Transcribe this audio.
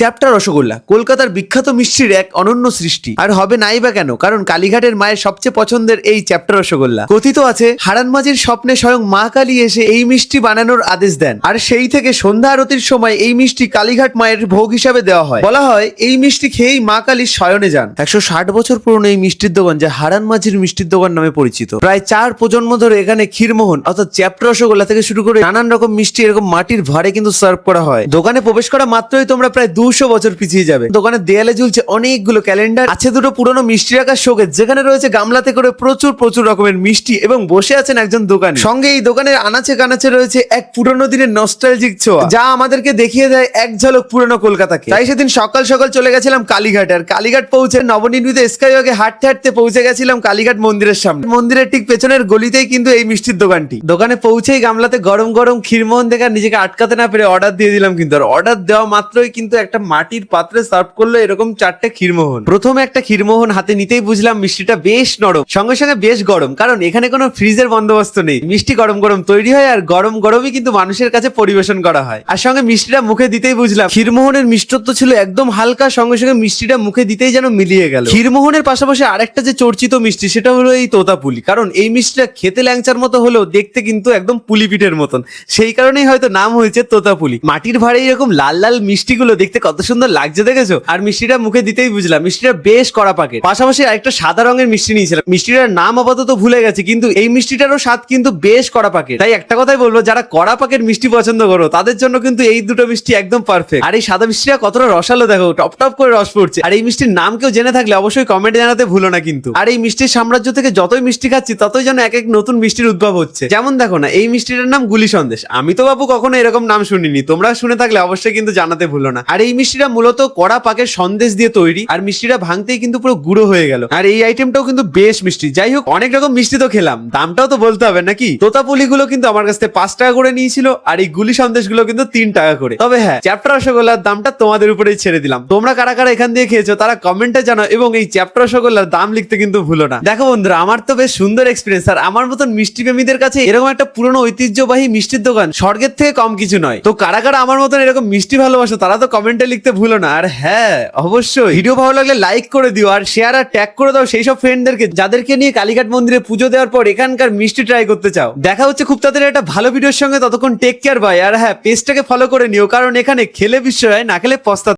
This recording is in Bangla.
চ্যাপ্টার রসগোল্লা, কলকাতার বিখ্যাত মিষ্টির এক অনন্য সৃষ্টি। আর হবে নাই বা কেন? কারণ কালীঘাটের মায়ের সবচেয়ে পছন্দের এই চ্যাপ্টার রসগোল্লা। কথিত আছে হারান মাঝির স্বপ্নে স্বয়ং মা কালী এসে এই মিষ্টি বানানোর আদেশ দেন। আর সেই থেকে সন্ধ্যা আরতির সময় এই মিষ্টি কালীঘাট মায়ের ভোগ হিসাবে দেওয়া হয়। বলা হয়, এই মিষ্টি খেয়েই মা কালী শয়নে যান। একশো ষাট বছর পুরনো এই মিষ্টির দোকান, যা হারান মাঝির মিষ্টির দোকান নামে পরিচিত। প্রায় চার প্রজন্ম ধরে এখানে ক্ষীরমোহন, অর্থাৎ চ্যাপ্টার রসগোল্লা থেকে শুরু করে নানান রকম মিষ্টি এরকম মাটির ভারে কিন্তু সার্ভ করা হয়। দোকানে প্রবেশ করা মাত্রই তোমরা প্রায় দুশো বছর পিছিয়ে যাবে। দোকানের দেয়ালে ঝুলছে অনেকগুলো ক্যালেন্ডার। আছে দুটো পুরনো মিষ্টি রাখার শোকেজ যেখানে রয়েছে গামলাতে করে প্রচুর প্রচুর রকমের মিষ্টি এবং বসে আছেন একজন দোকানি। সঙ্গে এই দোকানের আনাচে কানাচে রয়েছে এক পুরনো দিনের নস্টালজিক ছোঁয়া, যা আমাদেরকে দেখিয়ে দেয় এক ঝলক পুরনো কলকাতাকে। তাই সেদিন সকাল সকাল চলে গেছিলাম কালীঘাট, আর কালীঘাট পৌঁছে নবনির্মিত স্কাইওয়াকে হাঁটতে হাঁটতে পৌঁছে গেছিলাম কালীঘাট মন্দিরের সামনে। মন্দিরের ঠিক পেছনের গলিতেই কিন্তু এই মিষ্টির দোকানটি। দোকানে পৌঁছেই গামলাতে গরম গরম ক্ষীরমোহন দেখে নিজেকে আটকাতে না পেরে অর্ডার দিয়ে দিলাম কিন্তু, আর অর্ডার দেওয়া মাত্রই কিন্তু একটা মাটির পাত্রে সার্ভ করল এরকম চারটে ক্ষীরমোহন। প্রথমে একটা ক্ষীরমোহন হাতে নিতেই বুঝলাম মিষ্টিটা বেশ নরম, সঙ্গে সঙ্গে বেশ গরম, কারণ এখানে কোনো ফ্রিজের বন্দোবস্ত নেই। মিষ্টি গরম গরম তৈরি হয় আর গরম গরমই কিন্তু মানুষের কাছে পরিবেশন করা হয়। আর সঙ্গে মিষ্টিটা মুখে দিতেই বুঝলাম, ক্ষীরমোহনের মিষ্টত্ব ছিল একদম হালকা, সঙ্গে সঙ্গে মিষ্টিটা মুখে দিতেই যেন মিলিয়ে গেল। ক্ষীরমোহনের পাশাপাশি আরেকটা যে চর্চিত মিষ্টি, সেটা হলো এই তোতাপুলি, কারণ এই মিষ্টিটা খেতে ল্যাংচার মতো হলেও দেখতে কিন্তু একদম পুলি পিঠের মতন। সেই কারণেই হয়তো নাম হয়েছে তোতাপুলি। মাটির ভাড়ে এরকম লাল লাল মিষ্টিগুলো দেখতে কত সুন্দর লাগছে দেখেছ? আর মিষ্টিটা মুখে দিতেই বুঝলাম। মিষ্টিটা বেশ কড়া পাকে পাশাপাশি আরেকটা সাদা রঙের মিষ্টি নিয়েছিলাম। মিষ্টিটার নাম আপাতত ভুলে গেছে, কিন্তু এই মিষ্টিটারও স্বাদ কিন্তু বেশ কড়া পাকে তাই একটা কথাই বলব, যারা কড়া পাকেট মিষ্টি পছন্দ করো, তাদের জন্য কিন্তু এই দুটো মিষ্টি একদম পারফেক্ট আর এই সাদা মিষ্টিটা কতটা রসালো দেখো, টপ টপ করে রস পড়ছে। আর এই মিষ্টির নাম কেউ জেনে থাকলে অবশ্যই কমেন্টে জানাতে ভুলো না কিন্তু। আর এই মিষ্টির সাম্রাজ্য থেকে যতই মিষ্টি খাচ্ছি, ততই যেন এক এক নতুন মিষ্টির উদ্ভব হচ্ছে। যেমন দেখো না, এই মিষ্টিটার নাম গুলি সন্দেশ। আমি তো বাবু কখনো এরকম নাম শুনিনি। তোমরা শুনে থাকলে অবশ্যই কিন্তু জানাতে ভুলো না। আর এই মিষ্টিটা মূলত কড়া পাকের সন্দেশ দিয়ে তৈরি, আর মিষ্টিটা ভাঙতেই কিন্তু পুরো গুঁড়ো হয়ে গেল। আর এই আইটেমটাও কিন্তু বেশ মিষ্টি। যাই হোক, অনেক রকম মিষ্টি তো খেলাম। দামটাও তো বলতে হবে নাকি? তোতাপুলি গুলো কিন্তু আমার কাছ পাঁচ টাকা করে নিয়েছিল, আর এই গুলি সন্দেশগুলো কিন্তু তিন টাকা করে। তবে হ্যাঁ চ্যাপ্টার রসগোল্লার দামটা তোমাদের উপরেই ছেড়ে দিলাম। তোমরা কারা কারা এখান দিয়ে খেয়েছো, তারা কমেন্টে জানাও, এবং এই চ্যাপ্টার রসগোল্লার দাম লিখতে কিন্তু ভুলো না। দেখো বন্ধুরা, আমার তো বেশ সুন্দর এক্সপিরিয়েন্স আর আমার মতন মিষ্টি প্রেমীদের কাছে এরকম একটা পুরনো ঐতিহ্যবাহী মিষ্টির দোকান স্বর্গের থেকে কম কিছু নয়। তো কারা কারা আমার মতন এরকম মিষ্টি ভালোবাসো, তারা তো কমেন্টে লিখতে ভুলো না। আর হ্যাঁ অবশ্যই। ভিডিও ভালো লাগলে লাইক করে দিও আর শেয়ার আর ট্যাগ করে দাও সেই সব ফ্রেন্ডদেরকে যাদেরকে নিয়ে কালীঘাট মন্দিরে পুজো দেওয়ার পর এখানকার মিষ্টি ট্রাই করতে চাও। দেখা হচ্ছে খুব তাদের একটা ভালো ভিডিওর সঙ্গে, ততক্ষণ টেক কেয়ার বাই আর হ্যাঁ পেজটাকে ফলো করে নিও, কারণ এখানে খেলে বিশ্ব হয়, না খেলে পস্তা